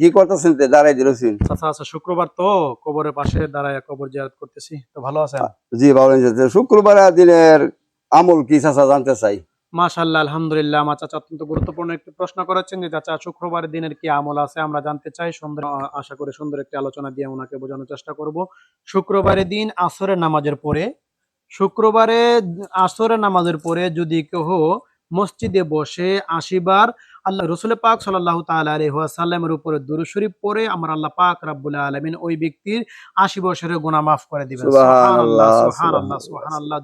কি করতেছেন দাঁড়াই দিলেছেন চাচা আচ্ছা শুক্রবার তো কবরের পাশে দাঁড়ায় কবর জিয়ারত করতেছি। তো ভালো আছেন? জি ভালো শুক্রবার দিনের আমল কি চাচা জানতে চাই? মাশাআল্লাহ আলহামদুলিল্লাহ। আমার চাচা অত্যন্ত গুরুত্বপূর্ণ একটি প্রশ্ন করেছেন যে চাচা শুক্রবার দিনের কি আমল আছে? আমরা জানতে চাই। সুন্দর আশা করি সুন্দর একটি আলোচনা দিয়ে ওনাকে বোঝানোর চেষ্টা করব। শুক্রবারের দিন আসরের নামাজের পরে শুক্রবারে আসরের নামাজের পরে যদি কেউ মসজিদে বসে আশিবার আল্লাহ রসুল পাক সাল্লাহ ওয়াসাল্লামের উপরে দুরূদ শরীফ পড়ে আমার আল্লাহ পাক রাব্বুল আলামিন ওই ব্যক্তির আশি বছরের গুনাহ মাফ করে দিবেন।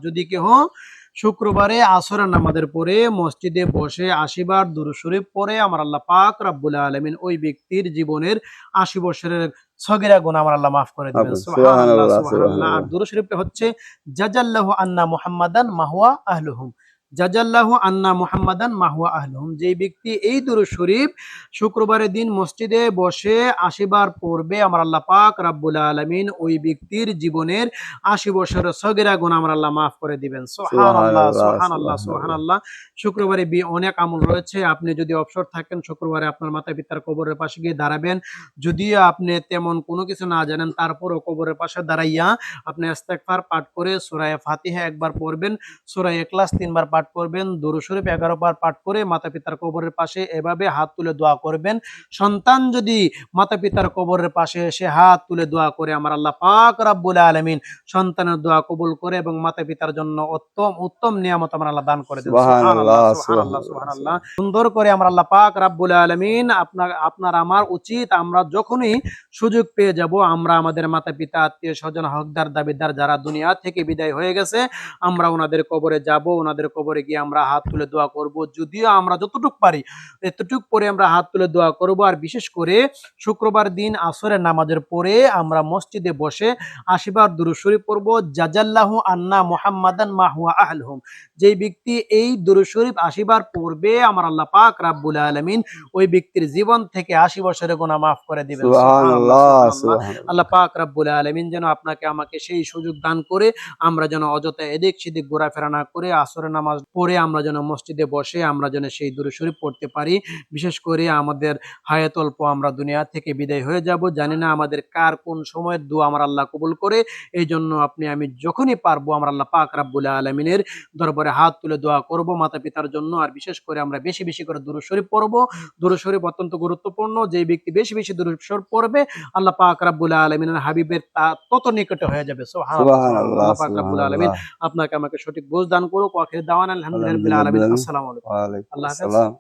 যদি কেউ শুক্রবারে আসরের নামাজের পরে মসজিদে বসে আশিবার দূর শরীফ পরে আমার আল্লাহ পাক রাব্বুল আলমিন ওই ব্যক্তির জীবনের আশি বছরের সগিরা গুণ আমার আল্লাহ মাফ করে দিবেন। সুবহানাল্লাহ সুবহানাল্লাহ, আর দূর শরীফটা হচ্ছে জাজাল্লাহু আন্না মুহাম্মাদান মাহুয়া আহলুহুম। জাজাল্লাহু আন্না মুহাম্মাদান মাহুয়া আহলুহুম। যেই ব্যক্তি এই দুরূদ শরীফ শুক্রবারের দিন মসজিদে বসে আশিবার পড়বে আমার আল্লাহ পাক রাব্বুল আলামিন ওই ব্যক্তির জীবনের আশি বছরের সগিরা গুনাহ আমার আল্লাহ মাফ করে দিবেন। সুবহানাল্লাহ সুবহানাল্লাহ, সুবহানাল্লাহ সুবহানাল্লাহ। সুবহানাল্লাহ। শুক্রবারে বি অনেক আমল রয়েছে। আপনি যদি অবসর থাকেন শুক্রবারে আপনার মাতা পিতার কবরের পাশে গিয়ে দাঁড়াবেন। যদিও আপনি তেমন কোনো কিছু না জানেন তারপরও কবরের পাশে দাঁড়াইয়া আপনি ইস্তেগফার পাঠ করে সূরা ফাতিহা একবার পড়বেন। সূরা ক্লাস তিনবার পাঠ করবেন দুরূদ শরীফ 11 বার পাঠ করে মাতা পিতার কবরের পাশে এভাবে হাত তুলে দোয়া করবেন। সন্তান যদি মাতা পিতার কবরের পাশে এসে হাত তুলে দোয়া করে আমার আল্লাহ পাক রাব্বুল আলামিন সন্তানের দোয়া কবুল করে এবং মাতা পিতার জন্য উত্তম উত্তম নিয়ামত আমার আল্লাহ দান করে দেন। সুন্দর করে আমার আল্লাহ পাক রাব্বুল আলামিন আপনার আপনার আমার উচিত আমরা যখনই সুযোগ পেয়ে যাব আমরা আমাদের মাতা পিতা আত্মীয় স্বজন হকদার দাবিদার যারা দুনিয়া থেকে বিদায় হয়ে গেছে আমরা ওনাদের কবরে যাব ওনাদের কবরে গিয়ে আমরা হাত তুলে দোয়া করব। যদিও আমরা যতটুক পারি এতটুক পরে আমরা হাত তুলে দোয়া করব। আর বিশেষ করে শুক্রবার দিন আসরের নামাজের পরে আমরা মসজিদে বসে আশিবার দুরূদ শরীফ পড়ব। জাজাল্লাহু আন্না মুহাম্মাদান মাহুয়া আহলহুম যেই ব্যক্তি এই দুরূদ শরীফ আশিবার পড়বে আমার আল্লাহ পাক রাব্বুল আলামিন ওই ব্যক্তির জীবন থেকে আশি বছরের গোনা মাফ করে দিবেন। আল্লাহ পাক রাব্বুল আলামিন যেন আপনাকে আমাকে সেই সুযোগ দান করে আমরা যেন অযথা এদিক সেদিক ঘোরাফেরা না করে আসরের নামাজ পড়ে আমরা যেন মসজিদে বসে আমরা যেন সেই দূরে শরীফ পড়তে পারি। বিশেষ করে আমাদের হায়াত অল্প আমরা দুনিয়া থেকে বিদায় হয়ে যাব। জানি না আমাদের কার কোন সময়ের দোয়া আমার আল্লাহ কবুল করে। এই জন্য আপনি আমি যখনই পারব আমার আল্লাহ পাক রাব্বুল আলামিনের দরবারে হাত তুলে দোয়া করব মাতা পিতার জন্য। আর বিশেষ করে আমরা বেশি বেশি করে দূর শরীফ পড়ব। দূর শরীফ অত্যন্ত গুরুত্বপূর্ণ। যে ব্যক্তি বেশি বেশি দূর শরীফ পড়বে আল্লাহ পাক রাব্বুল আলামিনের হাবিবের তা তত নিকটে হয়ে যাবে। সুবহানাল্লাহ। সুবহানাল্লাহ, আল্লাহ পাক রাব্বুল আলামিন আপনাকে আমাকে সঠিক বুঝ দান করুক ওয়াখির দাওয়ান আলহামদুলিল্লাহ রাব্বিল আলামিন আলহামদুলিল্লাহ। আসসালামু আলাইকুম ওয়ালাইকুম আল্লাহ হাফেজ। আসসালাম